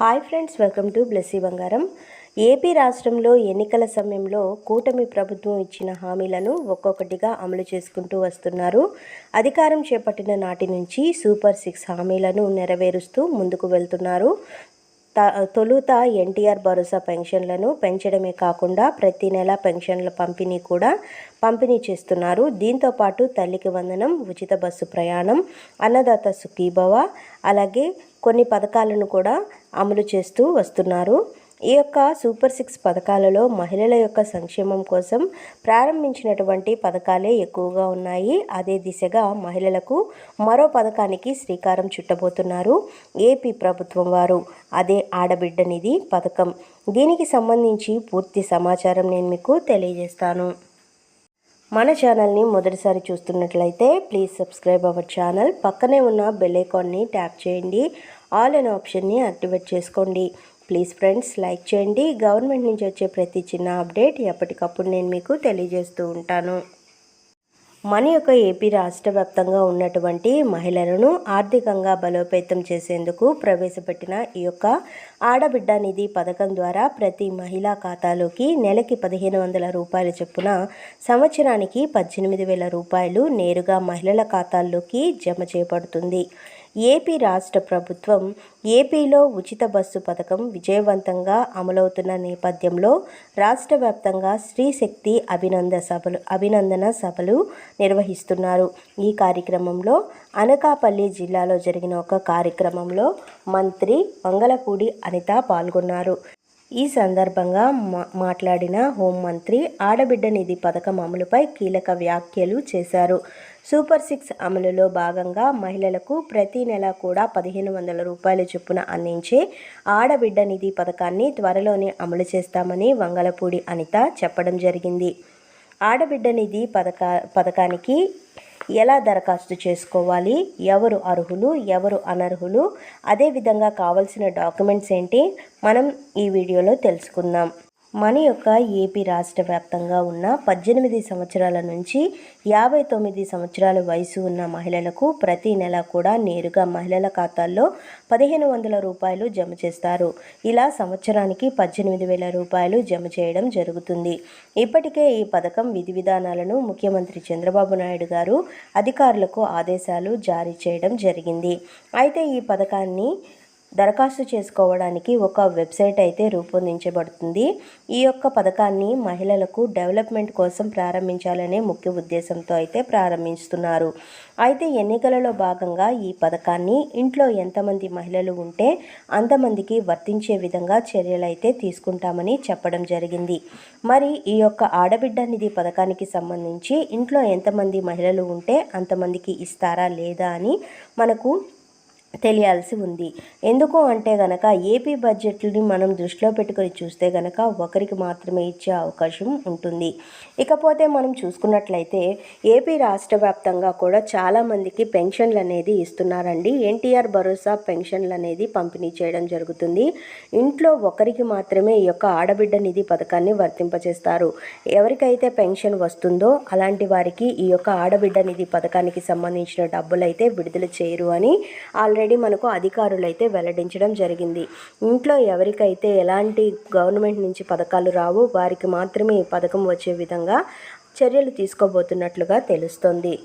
Hi friends welcome to Blessy Bangaram. AP రాష్ట్రంలో ఎన్నికల సమయంలో కూటమి ప్రభుత్వం ఇచ్చిన హామీలను ఒక్కొక్కటిగా అమలు చేసుకుంటూ వస్తున్నారు. అధికారం చేపట్టిన నాటి నుంచి సూపర్ సిక్స్ హామీలను నెరవేరుస్తూ ముందుకు వెళ్తున్నారు. త- తొలుత ఎన్టీఆర్ భరోసా పెన్షన్లను పెంచడమే కాకుండా ప్రతి నెల పెన్షన్ల పంపిణీ కూడా పంపిణీ చేస్తున్నారు. దీంతో పాటు తల్లికి వందనం ఉచిత బస్సు ప్రయాణం అన్నదాత సుఖీభవ అలాగే కొన్ని పథకాలను కూడా అమలు చేస్తూ వస్తున్నారు. ఈ యొక్క సూపర్ సిక్స్ పథకాలలో మహిళల యొక్క సంక్షేమం కోసం ప్రారంభించినటువంటి పథకాలే ఎక్కువగా ఉన్నాయి. అదే దిశగా మహిళలకు మరో పథకానికి శ్రీకారం చుట్టబోతున్నారు ఏపీ ప్రభుత్వం వారు. అదే ఆడబిడ్డ నిధి పథకం. దీనికి సంబంధించి పూర్తి సమాచారం నేను మీకు తెలియజేస్తాను. మన ఛానల్ని మొదటిసారి చూస్తున్నట్లయితే ప్లీజ్ సబ్స్క్రైబ్ అవర్ ఛానల్. పక్కనే ఉన్న బెల్ ఐకాన్ని ట్యాప్ చేయండి. ఆల్ అనే ఆప్షన్ని యాక్టివేట్ చేసుకోండి. ప్లీజ్ ఫ్రెండ్స్ లైక్ చేయండి. గవర్నమెంట్ నుంచి వచ్చే ప్రతి చిన్న అప్డేట్ ఎప్పటికప్పుడు నేను మీకు తెలియజేస్తూ ఉంటాను. మన యొక్క ఏపీ రాష్ట్ర వ్యాప్తంగా ఉన్నటువంటి మహిళలను ఆర్థికంగా బలోపేతం చేసేందుకు ప్రవేశపెట్టిన ఈ యొక్క ఆడబిడ్డ నిధి పథకం ద్వారా ప్రతి మహిళా ఖాతాలోకి నెలకి పదిహేను వందల రూపాయల చొప్పున సంవత్సరానికి పద్దెనిమిది వేల రూపాయలు నేరుగా మహిళల ఖాతాల్లోకి జమ చేపడుతుంది ఏపీ రాష్ట్ర ప్రభుత్వం ఏపీలో ఉచిత బస్సు పథకం విజయవంతంగా అమలవుతున్న నేపథ్యంలో రాష్ట్ర వ్యాప్తంగా స్త్రీ శక్తి అభినంద సభలు అభినందన సభలు నిర్వహిస్తున్నారు. ఈ కార్యక్రమంలో అనకాపల్లి జిల్లాలో జరిగిన ఒక కార్యక్రమంలో మంత్రి మంగళపూడి అనిత పాల్గొన్నారు. ఈ సందర్భంగా మా మాట్లాడిన హోంమంత్రి ఆడబిడ్డ నిధి పథకం అమలుపై కీలక వ్యాఖ్యలు చేశారు. సూపర్ సిక్స్ అమలులో భాగంగా మహిళలకు ప్రతి నెల కూడా పదిహేను వందల రూపాయల చొప్పున అందించే ఆడబిడ్డ నిధి పథకాన్ని త్వరలోనే అమలు చేస్తామని వంగలపూడి అనిత చెప్పడం జరిగింది. ఆడబిడ్డ నిధి పథక పథకానికి ఎలా దరఖాస్తు చేసుకోవాలి? ఎవరు అర్హులు? ఎవరు అనర్హులు? అదేవిధంగా కావాల్సిన డాక్యుమెంట్స్ ఏంటి? మనం ఈ వీడియోలో తెలుసుకుందాం. మన యొక్క ఏపీ రాష్ట్ర వ్యాప్తంగా ఉన్న పద్దెనిమిది సంవత్సరాల నుంచి యాభై తొమ్మిది సంవత్సరాల వయసు ఉన్న మహిళలకు ప్రతి నెల కూడా నేరుగా మహిళల ఖాతాల్లో పదిహేను వందల రూపాయలు జమ చేస్తారు. ఇలా సంవత్సరానికి పద్దెనిమిది వేల రూపాయలు జమ చేయడం జరుగుతుంది. ఇప్పటికే ఈ పథకం విధి విధానాలను ముఖ్యమంత్రి చంద్రబాబు నాయుడు గారు అధికారులకు ఆదేశాలు జారీ చేయడం జరిగింది. అయితే ఈ పథకాన్ని దరఖాస్తు చేసుకోవడానికి ఒక వెబ్సైట్ అయితే రూపొందించబడుతుంది. ఈ యొక్క పథకాన్ని మహిళలకు డెవలప్మెంట్ కోసం ప్రారంభించాలనే ముఖ్య ఉద్దేశంతో అయితే ప్రారంభిస్తున్నారు. అయితే ఎన్నికలలో భాగంగా ఈ పథకాన్ని ఇంట్లో ఎంతమంది మహిళలు ఉంటే అంతమందికి వర్తించే విధంగా చర్యలు అయితే తీసుకుంటామని చెప్పడం జరిగింది. మరి ఈ యొక్క ఆడబిడ్డ నిధి పథకానికి సంబంధించి ఇంట్లో ఎంతమంది మహిళలు ఉంటే అంతమందికి ఇస్తారా లేదా అని మనకు తెలియాల్సి ఉంది. ఎందుకు అంటే గనక ఏపీ బడ్జెట్ని మనం దృష్టిలో పెట్టుకొని చూస్తే గనక ఒకరికి మాత్రమే ఇచ్చే అవకాశం ఉంటుంది. ఇకపోతే మనం చూసుకున్నట్లయితే ఏపీ రాష్ట్ర వ్యాప్తంగా కూడా చాలామందికి పెన్షన్లు అనేది ఇస్తున్నారండి. ఎన్టీఆర్ భరోసా పెన్షన్లు అనేది పంపిణీ చేయడం జరుగుతుంది. ఇంట్లో ఒకరికి మాత్రమే ఈ యొక్క ఆడబిడ్డ నిధి పథకాన్ని వర్తింపచేస్తారు. ఎవరికైతే పెన్షన్ వస్తుందో అలాంటి వారికి ఈ యొక్క ఆడబిడ్డ నిధి పథకానికి సంబంధించిన డబ్బులు అయితే విడుదల చేయరు అని ఆల్రెడీ మనకు అధికారులైతే వెల్లడించడం జరిగింది. ఇంట్లో ఎవరికైతే ఎలాంటి గవర్నమెంట్ నుంచి పథకాలు రావు వారికి మాత్రమే ఈ పథకం వచ్చే విధంగా చర్యలు తీసుకోబోతున్నట్లుగా తెలుస్తోంది.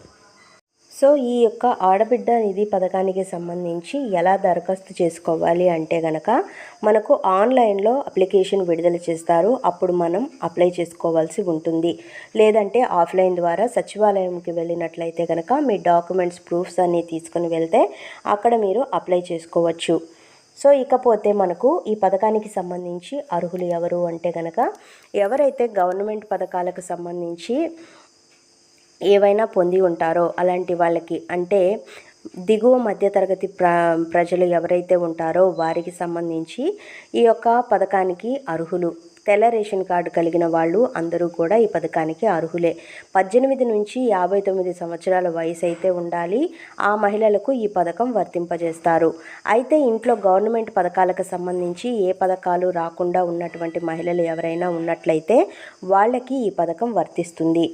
సో ఈ యొక్క ఆడబిడ్డ నిధి పథకానికి సంబంధించి ఎలా దరఖాస్తు చేసుకోవాలి అంటే గనక మనకు ఆన్లైన్లో అప్లికేషన్ విడుదల చేస్తారు. అప్పుడు మనం అప్లై చేసుకోవాల్సి ఉంటుంది. లేదంటే ఆఫ్లైన్ ద్వారా సచివాలయంకి వెళ్ళినట్లయితే కనుక మీ డాక్యుమెంట్స్ ప్రూఫ్స్ అన్నీ తీసుకుని వెళ్తే అక్కడ మీరు అప్లై చేసుకోవచ్చు. సో ఇకపోతే మనకు ఈ పథకానికి సంబంధించి అర్హులు ఎవరు అంటే కనుక ఎవరైతే గవర్నమెంట్ పథకాలకు సంబంధించి ఏవైనా పొంది ఉంటారో అలాంటి వాళ్ళకి అంటే దిగువ మధ్యతరగతి ప్ర ప్రజలు ఎవరైతే ఉంటారో వారికి సంబంధించి ఈ యొక్క పథకానికి అర్హులు. తెల్ల రేషన్ కార్డు కలిగిన వాళ్ళు అందరూ కూడా ఈ పథకానికి అర్హులే. పద్దెనిమిది నుంచి యాభై తొమ్మిది సంవత్సరాల వయసు అయితే ఉండాలి. ఆ మహిళలకు ఈ పథకం వర్తింపజేస్తారు. అయితే ఇంట్లో గవర్నమెంట్ పథకాలకు సంబంధించి ఏ పథకాలు రాకుండా ఉన్నటువంటి మహిళలు ఎవరైనా ఉన్నట్లయితే వాళ్ళకి ఈ పథకం వర్తిస్తుంది.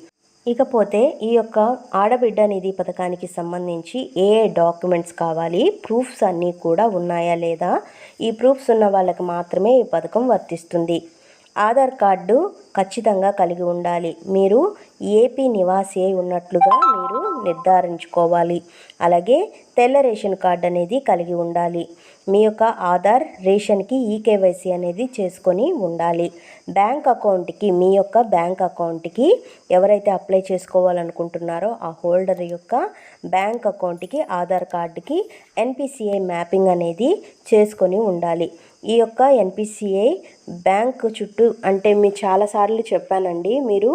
ఇకపోతే ఈ యొక్క ఆడబిడ్డ నిధి పథకానికి సంబంధించి ఏ ఏ డాక్యుమెంట్స్ కావాలి ప్రూఫ్స్ అన్నీ కూడా ఉన్నాయా లేదా? ఈ ప్రూఫ్స్ ఉన్న వాళ్ళకి మాత్రమే ఈ పథకం వర్తిస్తుంది. ఆధార్ కార్డు ఖచ్చితంగా కలిగి ఉండాలి. మీరు ఏపీ నివాసి అయి ఉన్నట్లుగా మీరు నిర్ధారించుకోవాలి. అలాగే తెల్ల రేషన్ కార్డు అనేది కలిగి ఉండాలి. మీ యొక్క ఆధార్ రేషన్కి ఈకేవైసీ అనేది చేసుకొని ఉండాలి. బ్యాంక్ అకౌంట్కి మీ యొక్క బ్యాంక్ అకౌంట్కి ఎవరైతే అప్లై చేసుకోవాలనుకుంటున్నారో ఆ హోల్డర్ యొక్క బ్యాంక్ అకౌంట్కి ఆధార్ కార్డుకి ఎన్పిసిఐ మ్యాపింగ్ అనేది చేసుకొని ఉండాలి. ఈ యొక్క ఎన్పిసిఐ బ్యాంక్ చుట్టూ అంటే మీ చాలాసార్లు చెప్పానండి. మీరు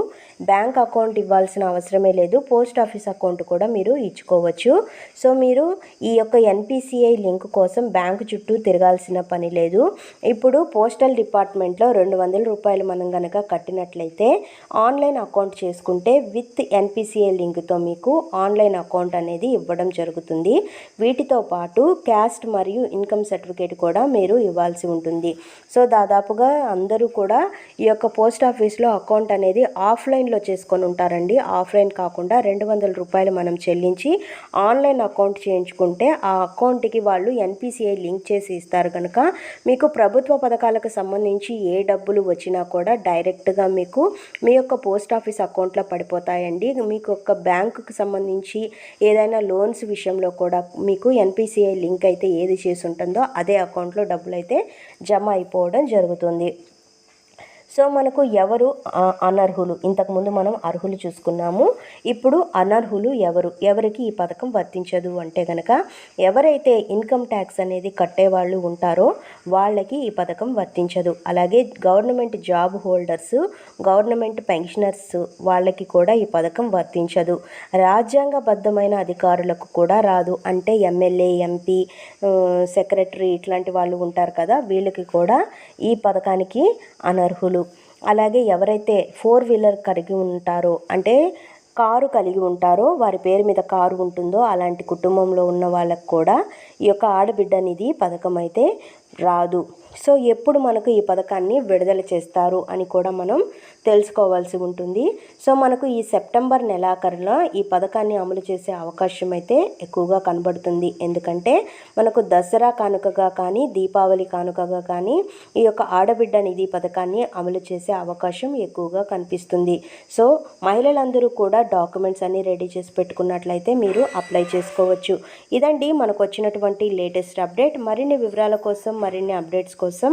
బ్యాంక్ అకౌంట్ ఇవ్వాల్సిన అవసరమే లేదు. పోస్ట్ ఆఫీస్ అకౌంట్ కూడా మీరు ఇచ్చుకోవచ్చు. సో మీరు ఈ యొక్క ఎన్పిసిఐ లింక్ కోసం బ్యాంక్ చుట్టూ తిరగాల్సిన పని లేదు. ఇప్పుడు పోస్టల్ డిపార్ట్మెంట్లో రెండు వందల రూపాయలు మనం కనుక కట్టినట్లయితే ఆన్లైన్ అకౌంట్ చేసుకుంటే విత్ ఎన్పిసిఐ లింక్తో మీకు ఆన్లైన్ అకౌంట్ అనేది ఇవ్వడం జరుగుతుంది. వీటితో పాటు క్యాస్ట్ మరియు ఇన్కమ్ సర్టిఫికేట్ కూడా మీరు ఇవ్వాల్సి ఉంటుంది. సో దాదాపుగా అందరూ కూడా ఈ యొక్క పోస్ట్ ఆఫీస్లో అకౌంట్ అనేది ఆన్లైన్లో చేసుకొని ఉంటారండి. ఆఫ్లైన్ కాకుండా రెండు వందల రూపాయలు మనం చెల్లించి ఆన్లైన్ అకౌంట్ చేయించుకుంటే ఆ అకౌంట్కి వాళ్ళు ఎన్పిసిఐ లింక్ చేసి ఇస్తారు కనుక మీకు ప్రభుత్వ పథకాలకు సంబంధించి ఏ డబ్బులు వచ్చినా కూడా డైరెక్ట్గా మీకు మీ యొక్క పోస్ట్ ఆఫీస్ అకౌంట్లో పడిపోతాయండి. మీకు ఒక బ్యాంకుకి సంబంధించి ఏదైనా లోన్స్ విషయంలో కూడా మీకు ఎన్పిసిఐ లింక్ అయితే ఏది చేసి ఉంటుందో అదే అకౌంట్లో డబ్బులు అయితే జమ అయిపోవడం జరుగుతుంది. సో మనకు ఎవరు అనర్హులు? ఇంతకుముందు మనం అర్హులు చూసుకున్నాము. ఇప్పుడు అనర్హులు ఎవరు? ఎవరికి ఈ పథకం వర్తించదు అంటే కనుక ఎవరైతే ఇన్కమ్ ట్యాక్స్ అనేది కట్టేవాళ్ళు ఉంటారో వాళ్ళకి ఈ పథకం వర్తించదు. అలాగే government job holders government pensioners వాళ్ళకి కూడా ఈ పథకం వర్తించదు. రాజ్యాంగబద్ధమైన అధికారులకు కూడా రాదు. అంటే ఎమ్మెల్యే ఎంపీ సెక్రటరీ ఇట్లాంటి వాళ్ళు ఉంటారు కదా వీళ్ళకి కూడా ఈ పథకానికి అనర్హులు. అలాగే ఎవరైతే ఫోర్ వీలర్ కలిగి ఉంటారో అంటే కారు కలిగి ఉంటారో వారి పేరు మీద కారు ఉంటుందో అలాంటి కుటుంబంలో ఉన్న వాళ్ళకు కూడా ఈ యొక్క ఆడబిడ్డ నిధి పథకం అయితే రాదు. సో ఎప్పుడు మనకు ఈ పథకాన్ని విడుదల చేస్తారు అని కూడా మనం తెలుసుకోవాల్సి ఉంటుంది. సో మనకు ఈ సెప్టెంబర్ నెలాఖరులో ఈ పథకాన్ని అమలు చేసే అవకాశం అయితే ఎక్కువగా కనబడుతుంది. ఎందుకంటే మనకు దసరా కానుకగా కానీ దీపావళి కానుకగా కానీ ఈ యొక్క ఆడబిడ్డ నిధి పథకాన్ని అమలు చేసే అవకాశం ఎక్కువగా కనిపిస్తుంది. సో మహిళలందరూ కూడా డాక్యుమెంట్స్ అన్ని రెడీ చేసి పెట్టుకున్నట్లయితే మీరు అప్లై చేసుకోవచ్చు. ఇదండి మనకు వచ్చినటువంటి లేటెస్ట్ అప్డేట్. మరిన్ని వివరాల కోసం మరిన్ని అప్డేట్స్ కోసం